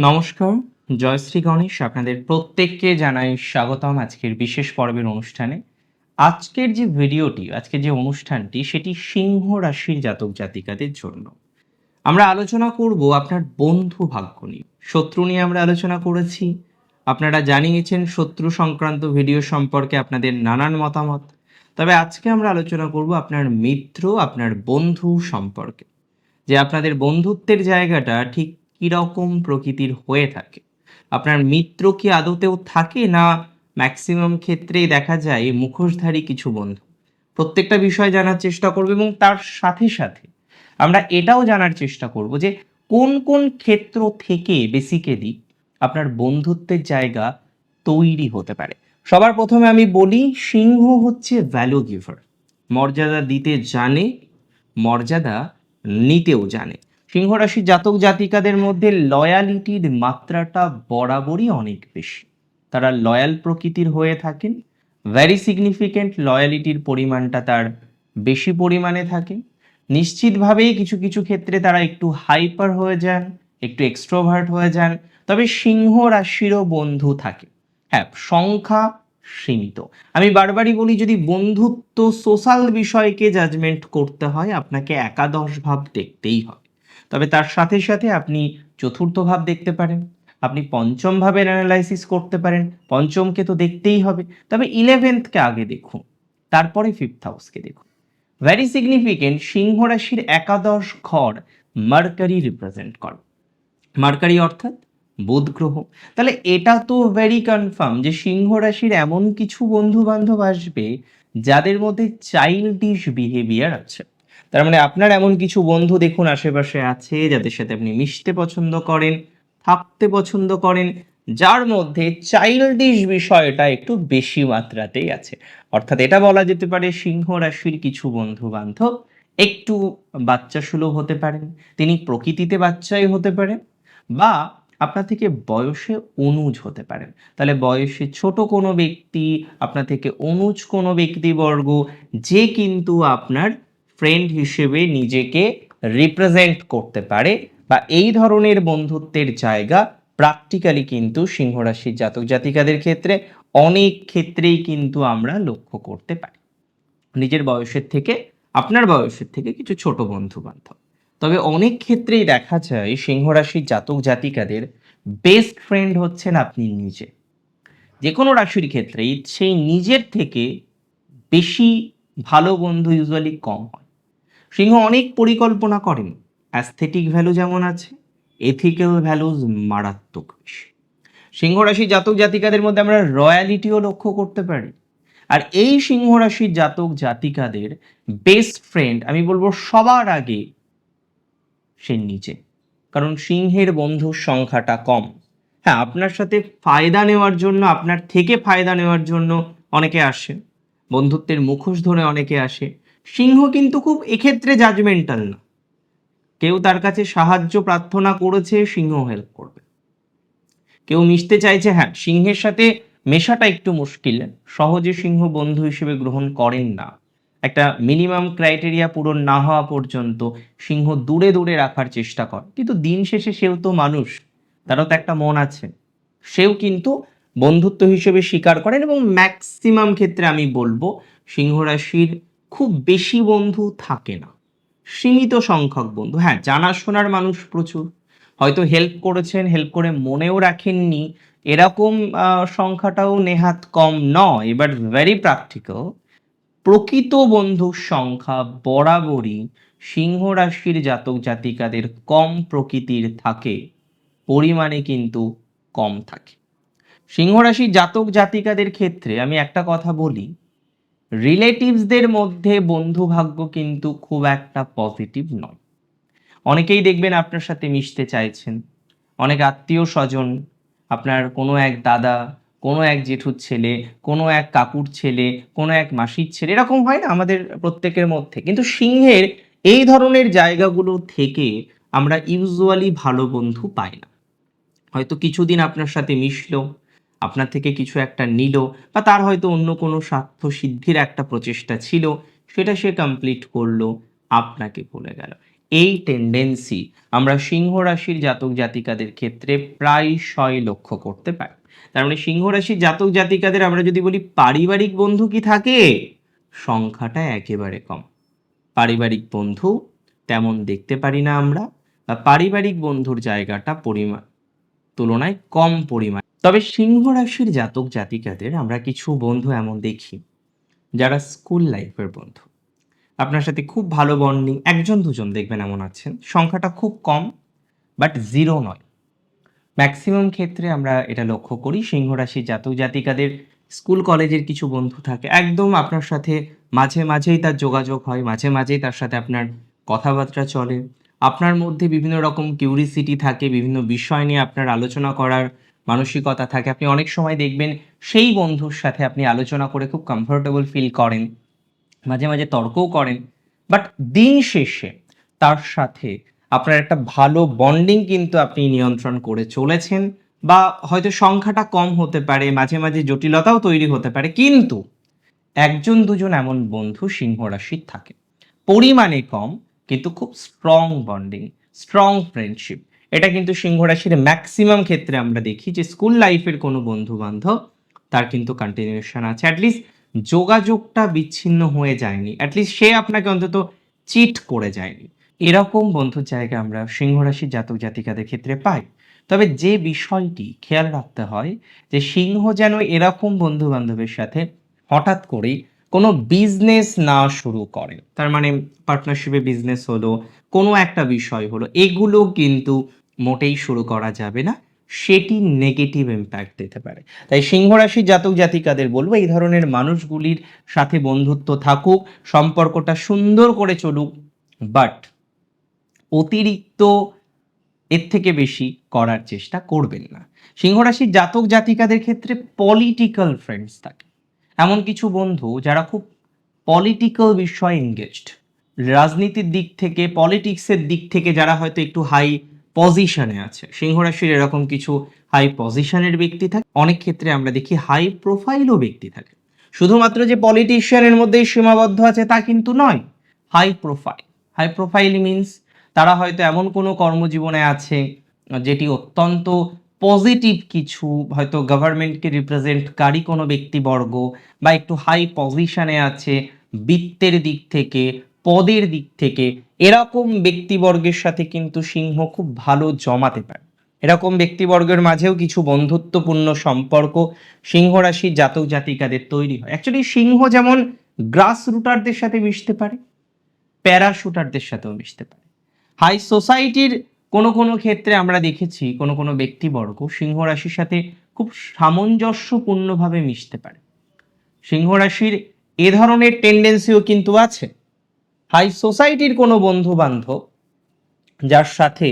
নমস্কার জয়শ্রী গণেশ আপনাদের প্রত্যেককে জানাই স্বাগতম আজকের বিশেষ পর্বের অনুষ্ঠানে। আজকের যে ভিডিওটি, আজকের যে অনুষ্ঠানটি, সেটি সিংহ রাশির জাতক জাতিকাদের জন্য। আমরা আলোচনা করব আপনার বন্ধু ভাগ্য নিয়ে। শত্রু নিয়ে আমরা আলোচনা করেছি। আপনারা জানিয়েছেন শত্রু সংক্রান্ত ভিডিও সম্পর্কে আপনাদের নানান মতামত। তবে আজকে আমরা আলোচনা করব আপনার মিত্র, আপনার বন্ধু সম্পর্কে। যে আপনাদের বন্ধুত্বের জায়গাটা ঠিক কীরকম প্রকৃতির হয়ে থাকে? আপনার মিত্র কি আদতেও থাকে না ম্যাক্সিমাম ক্ষেত্রেই দেখা যায় মুখোশধারী কিছু বন্ধু? প্রত্যেকটা বিষয় জানার চেষ্টা করব এবং তার সাথে সাথে আমরা এটাও জানার চেষ্টা করব যে কোন কোন ক্ষেত্র থেকে বেসিক্যালি আপনার বন্ধুত্বের জায়গা তৈরি হতে পারে? সবার প্রথমে আমি বলি, সিংহ হচ্ছে ভ্যালু গিভার মর্যাদা দিতে জানে, মর্যাদা নিতেও জানে। সিংহ রাশির জাতক জাতিকাদের মধ্যে লয়ালিটির মাত্রাটা বরাবরই অনেক বেশি। তারা লয়াল প্রকৃতির হয়ে থাকেন ভ্যারি সিগনিফিক্যান্ট লয়ালিটির পরিমাণটা তার বেশি পরিমাণে থাকে। নিশ্চিতভাবেই কিছু কিছু ক্ষেত্রে তারা একটু হাইপার হয়ে যান, একটু এক্সট্রোভার্ট হয়ে যান, তবে সিংহ রাশিরও বন্ধু থাকে। হ্যাঁ সংখ্যা সীমিত। আমি বারবারই বলি, যদি বন্ধুত্ব সোশ্যাল বিষয়কে জাজমেন্ট করতে হয়, আপনাকে একাদশ ভাব দেখতেই হবে। তবে তার সাথে সাথে আপনি চতুর্থ ভাব দেখতে পারেন, আপনি পঞ্চম ভাবের অ্যানালাইসিস করতে পারেন, পঞ্চমকে তো দেখতেই হবে। তবে ইলেভেন্থকে আগে দেখুন, তারপরে ফিফথ হাউসকে দেখুন। ভ্যারি সিগনিফিকেন্ট সিংহ রাশির একাদশ ঘর মার্কারি রিপ্রেজেন্ট করে। মার্কারি অর্থাৎ বুধ গ্রহ। তাহলে এটা তো ভেরি কনফার্ম যে সিংহ রাশির এমন কিছু বন্ধু বান্ধব আসবে যাদের মধ্যে চাইল্ডিশ বিহেভিয়ার আছে। তার মানে আপনার এমন কিছু বন্ধু দেখুন আশেপাশে আছে যাদের সাথে আপনি মিশতে পছন্দ করেন, থাকতে পছন্দ করেন, যার মধ্যে চাইল্ডিশ বিষয়টা একটু বেশি মাত্রাতেই আছে। অর্থাৎ এটা বলা যেতে পারে সিংহ রাশির কিছু বন্ধু বান্ধব একটু বাচ্চা সুলভ হতে পারেন, তিনি প্রকৃতিতে বাচ্চাই হতে পারেন, বা আপনার থেকে বয়সে অনুজ হতে পারেন। তাহলে বয়সে ছোট কোনো ব্যক্তি, আপনার থেকে অনুজ কোনো ব্যক্তিবর্গ, যে কিন্তু আপনার ফ্রেন্ড হিসেবে নিজেকে রিপ্রেজেন্ট করতে পারে বা এই ধরনের বন্ধুত্বের জায়গা প্র্যাকটিক্যালি কিন্তু সিংহ রাশির জাতক জাতিকাদের ক্ষেত্রে অনেক ক্ষেত্রেই কিন্তু আমরা লক্ষ্য করতে পারি। নিজের বয়সের থেকে, আপনার বয়সের থেকে কিছু ছোট বন্ধু বান্ধব তবে অনেক ক্ষেত্রেই দেখা যায় সিংহ রাশির জাতক জাতিকাদের বেস্ট ফ্রেন্ড হচ্ছেন আপনি নিজে। যে কোনো রাশির ক্ষেত্রেই সেই নিজের থেকে বেশি ভালো বন্ধু ইউজুয়ালি কম হয়। সিংহ অনেক পরিকল্পনা করেন। অ্যাস্থেটিক ভ্যালু যেমন আছে এথিক্যাল ভ্যালুজ মারাত্মক সিংহ রাশির জাতক জাতিকাদের মধ্যে আমরা রয়্যালিটিও লক্ষ্য করতে পারি। আর এই সিংহ রাশির জাতক জাতিকাদের বেস্ট ফ্রেন্ড আমি বলব সবার আগে সে নিচে। কারণ সিংহের বন্ধুর সংখ্যাটা কম। হ্যাঁ আপনার সাথে ফায়দা নেওয়ার জন্য, আপনার থেকে ফায়দা নেওয়ার জন্য অনেকে আসে। বন্ধুত্বের মুখোশ ধরে অনেকে আসে। সিংহ কিন্তু খুব এক্ষেত্রে জাজমেন্টাল না। কেউ তার কাছে সাহায্য প্রার্থনা করেছে, সিংহ হেল্প করবে। কেউ মিশতে চাইছে হ্যাঁ সিংহের সাথে মেশাটা একটু মুশকিল। সহজে সিংহ বন্ধু হিসেবে গ্রহণ করেন না। একটা মিনিমাম ক্রাইটেরিয়া পূরণ না হওয়া পর্যন্ত সিংহ দূরে দূরে রাখার চেষ্টা করে। কিন্তু দিন শেষে সেও তো মানুষ, তারও তো একটা মন আছে। সেও কিন্তু বন্ধুত্ব হিসেবে স্বীকার করেন এবং ম্যাক্সিমাম ক্ষেত্রে আমি বলব, সিংহ রাশির খুব বেশি বন্ধু থাকে না। সীমিত সংখ্যক বন্ধু। হ্যাঁ জানাশোনার মানুষ প্রচুর। হয়তো হেল্প করেছেন হেল্প করে মনেও রাখেননি। এরকম সংখ্যাটাও নেহাত কম নয়। এবার ভেরি প্র্যাকটিক্যাল প্রকৃত বন্ধুর সংখ্যা বরাবরই সিংহ রাশির জাতক জাতিকাদের কম প্রকৃতির থাকে, পরিমাণে কিন্তু কম থাকে। সিংহ রাশির জাতক জাতিকাদের ক্ষেত্রে আমি একটা কথা বলি রিলেটিভসদের মধ্যে বন্ধু ভাগ্য কিন্তু খুব একটা পজিটিভ নয়। অনেকেই দেখবেন আপনার সাথে মিশতে চাইছেন, অনেক আত্মীয় স্বজন, আপনার কোনো এক দাদা, কোনো এক জেঠুর ছেলে, কোনো এক কাকুর ছেলে, কোনো এক মাসির ছেলে, এরকম হয় না আমাদের প্রত্যেকের মধ্যে। কিন্তু সিংহের এই ধরনের জায়গাগুলো থেকে আমরা ইউজুয়ালি ভালো বন্ধু পাই না। হয়তো কিছুদিন আপনার সাথে মিশলো আপনার থেকে কিছু একটা নিল বা তার হয়তো অন্য কোনো স্বার্থ সিদ্ধির একটা প্রচেষ্টা ছিল, সেটা সে কমপ্লিট করল, আপনাকে ভুলে গেল। এই টেন্ডেন্সি আমরা সিংহ রাশির জাতক জাতিকাদের ক্ষেত্রে প্রায়শই লক্ষ্য করতে পারি। তার মানে সিংহ রাশির জাতক জাতিকাদের আমরা যদি বলি পারিবারিক বন্ধু কি থাকে? সংখ্যাটা একেবারে কম। পারিবারিক বন্ধু তেমন দেখতে পারি না আমরা, বা পারিবারিক বন্ধুর জায়গাটা পরিমাণ তুলনায় কম পরিমাণ তবে সিংহ রাশির জাতক জাতিকাদের আমরা কিছু বন্ধু এমন দেখি, যারা স্কুল লাইফের বন্ধু। আপনার সাথে খুব ভালো বন্ডিং একজন দুজন দেখবেন এমন আছেন। সংখ্যাটা খুব কম বাট জিরো নয়। ম্যাক্সিমাম ক্ষেত্রে আমরা এটা লক্ষ্য করি, সিংহ রাশির জাতক জাতিকাদের স্কুল কলেজের কিছু বন্ধু থাকে। একদম আপনার সাথে মাঝে মাঝেই তার যোগাযোগ হয়, মাঝে মাঝেই তার সাথে আপনার কথাবার্তা চলে। আপনার মধ্যে বিভিন্ন রকম কিউরিসিটি থাকে, বিভিন্ন বিষয় নিয়ে আপনার আলোচনা করার মানসিকতা থাকে, আপনি অনেক সময় দেখবেন সেই বন্ধুর সাথে আপনি আলোচনা করে খুব কমফোর্টেবল ফিল করেন, মাঝে মাঝে তর্কও করেন বাট দিন শেষে তার সাথে আপনার একটা ভালো বন্ডিং কিন্তু আপনি নিয়ন্ত্রণ করে চলেছেন বা হয়তো সংখ্যাটা কম হতে পারে, মাঝে মাঝে জটিলতাও তৈরি হতে পারে, কিন্তু একজন দুজন এমন বন্ধু সিংহ রাশির থাকে। পরিমাণে কম, কিন্তু খুব স্ট্রং বন্ডিং স্ট্রং ফ্রেন্ডশিপ এটা কিন্তু সিংহ রাশির ম্যাক্সিমাম ক্ষেত্রে আমরা দেখি যে স্কুল লাইফের কোনো বন্ধু বান্ধব তার কিন্তু কন্টিনিউশন আছে। অ্যাটলিস্ট যোগাযোগটা বিচ্ছিন্ন হয়ে যায়নি। অ্যাটলিস্ট সে আপনাকে অন্তত চিট করে যায়নি। এরকম বন্ধুর জায়গা আমরা সিংহ রাশির জাতক জাতিকাদের ক্ষেত্রে পাই। তবে যে বিষয়টি খেয়াল রাখতে হয় যে সিংহ যেন এরকম বন্ধু বান্ধবের সাথে হঠাৎ করেই কোনো বিজনেস না শুরু করেন তার মানে পার্টনারশিপে বিজনেস হলো, কোনো একটা বিষয় হলো, এগুলো কিন্তু মোটেই শুরু করা যাবে না, সেটি নেগেটিভ ইম্প্যাক্ট দিতে পারে। তাই সিংহ রাশির জাতক জাতিকাদের বলব, এই ধরনের মানুষগুলির সাথে বন্ধুত্ব থাকুক, সম্পর্কটা সুন্দর করে চলুক বাট অতিরিক্ত এর থেকে বেশি করার চেষ্টা করবেন না। সিংহরাশির জাতক জাতিকাদের ক্ষেত্রে পলিটিক্যাল ফ্রেন্ডস থাকে। এমন কিছু বন্ধু যারা খুব পলিটিক্যাল বিষয়ে এঙ্গেজড রাজনীতির দিক থেকে পলিটিক্সের দিক থেকে যারা হয়তো একটু হাই পজিশনে আছে। সিংহ রাশির এরকম কিছু হাই পজিশনের ব্যক্তি থাকে। অনেক ক্ষেত্রে আমরা দেখি হাই প্রোফাইলও ব্যক্তি থাকে। শুধুমাত্র যে পলিটিশিয়ানের মধ্যেই সীমাবদ্ধ আছে তা কিন্তু নয়। High profile high profile means তারা হয়তো এমন কোনো কর্মজীবনে আছে যেটি অত্যন্ত পজিটিভ কিছু, হয়তো গভর্নমেন্টকে রিপ্রেজেন্টকারী কোনো ব্যক্তিবর্গ বা একটু হাই পজিশনে আছে, বৃত্তের দিক থেকে, পদের দিক থেকে, এরকম ব্যক্তিবর্গের সাথে কিন্তু সিংহ খুব ভালো জমাতে পারে। এরকম ব্যক্তিবর্গের মাঝেও কিছু বন্ধুত্বপূর্ণ সম্পর্ক সিংহ রাশির জাতক জাতিকাদের তৈরি হয়। অ্যাকচুয়ালি সিংহ যেমন গ্রাস রুটারদের সাথে মিশতে পারে প্যারাশুটারদের সাথেও মিশতে পারে। হাই সোসাইটির কোনো কোনো ক্ষেত্রে আমরা দেখেছি কোনো কোনো ব্যক্তিবর্গ সিংহ রাশির সাথে খুব সামঞ্জস্যপূর্ণভাবে মিশতে পারে। সিংহ রাশির এ ধরনের টেন্ডেন্সিও কিন্তু আছে। হাই সোসাইটির কোনো বন্ধু বান্ধব যার সাথে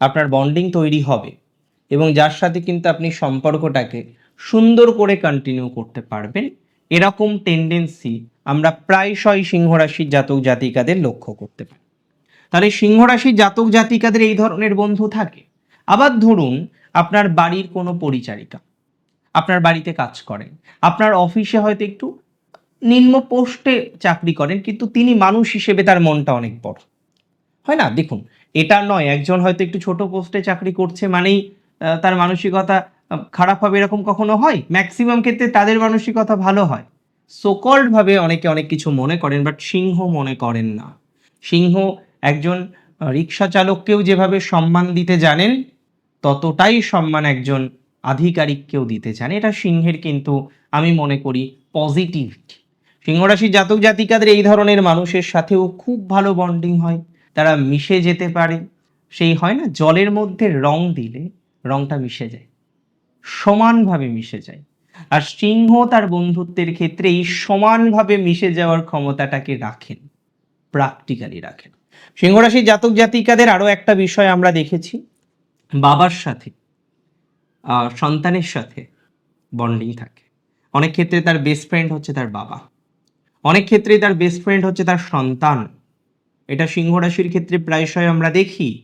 আপনার বন্ডিং তৈরি হবে এবং যার সাথে কিন্তু আপনি সম্পর্কটাকে সুন্দর করে কন্টিনিউ করতে পারবেন, এরকম টেন্ডেন্সি আমরা প্রায়শই সিংহরাশির জাতক জাতিকাদের লক্ষ্য করতে পারি। তাহলে সিংহ রাশির জাতক জাতিকাদের এই ধরনের বন্ধু থাকে। আবার ধরুন, আপনার বাড়ির কোনো পরিচারিকা, আপনার বাড়িতে কাজ করেন, আপনার অফিসে হয়তো একটু নিম্ন পোস্টে চাকরি করেন, কিন্তু তিনি মানুষ হিসেবে তার মনটা অনেক বড়। হয় না? দেখুন, এটা নয়, একজন হয়তো একটু ছোট পোস্টে চাকরি করছে মানেই তার মানসিকতা খারাপ হবে এরকম কখনো হয়? ম্যাক্সিমাম ক্ষেত্রে তাদের মানসিকতা ভালো হয়। সোকল্ড ভাবে অনেকে অনেক কিছু মনে করেন, বাট সিংহ মনে করেন না। সিংহ একজন রিক্সা চালককেও যেভাবে সম্মান দিতে জানেন, ততটাই সম্মান একজন আধিকারিককেও দিতে চান এটা সিংহের কিন্তু আমি মনে করি পজিটিভিটি সিংহরাশির জাতক জাতিকাদের এই ধরনের মানুষের সাথেও খুব ভালো বন্ডিং হয়। তারা মিশে যেতে পারে। সেই হয় না, জলের মধ্যে রং দিলে রংটা মিশে যায়। সমানভাবে মিশে যায়। আর সিংহ তার বন্ধুত্বের ক্ষেত্রে এই সমানভাবে মিশে যাওয়ার ক্ষমতাটাকে রাখেন। প্র্যাকটিক্যালি রাখেন। সিংহরাশির জাতক জাতিকাদের আরও একটা বিষয় আমরা দেখেছি। বাবার সাথে সন্তানের সাথে বন্ডিং থাকে। অনেক ক্ষেত্রে তার বেস্ট ফ্রেন্ড হচ্ছে তার বাবা। অনেক ক্ষেত্রেই তার বেস্ট ফ্রেন্ড হচ্ছে তার সন্তান। এটা সিংহ রাশির ক্ষেত্রে প্রায়শই আমরা দেখি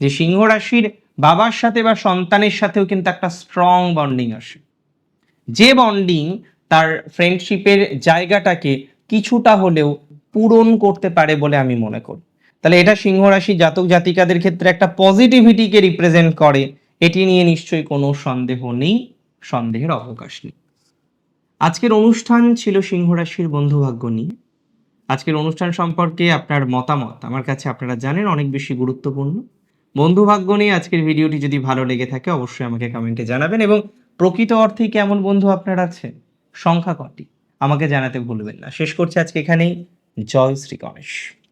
যে সিংহ রাশির বাবার সাথে বা সন্তানের সাথেও কিন্তু একটা স্ট্রং বন্ডিং আসে। যে বন্ডিং তার ফ্রেন্ডশিপের জায়গাটাকে কিছুটা হলেও পূরণ করতে পারে বলে আমি মনে করি। তাহলে এটা সিংহ রাশি জাতক জাতিকাদের ক্ষেত্রে একটা পজিটিভিটিকে রিপ্রেজেন্ট করে। এটি নিয়ে নিশ্চয়ই কোনো সন্দেহ নেই, সন্দেহের অবকাশ নেই। আজকের অনুষ্ঠান ছিল সিংহ রাশির বন্ধুভাগ্য নিয়ে। আজকের অনুষ্ঠান সম্পর্কে আপনার মতামত, আমার কাছে আপনারা জানেন, অনেক বেশি গুরুত্বপূর্ণ। বন্ধুভাগ্য নিয়ে আজকের ভিডিওটি যদি ভালো লেগে থাকে, অবশ্যই আমাকে কমেন্টে জানাবেন এবং প্রকৃত অর্থেই কেমন বন্ধু আপনার আছে, সংখ্যা কটি, আমাকে জানাতে ভুলবেন না। শেষ করছি আজকে এখানেই। জয় শ্রী গণেশ।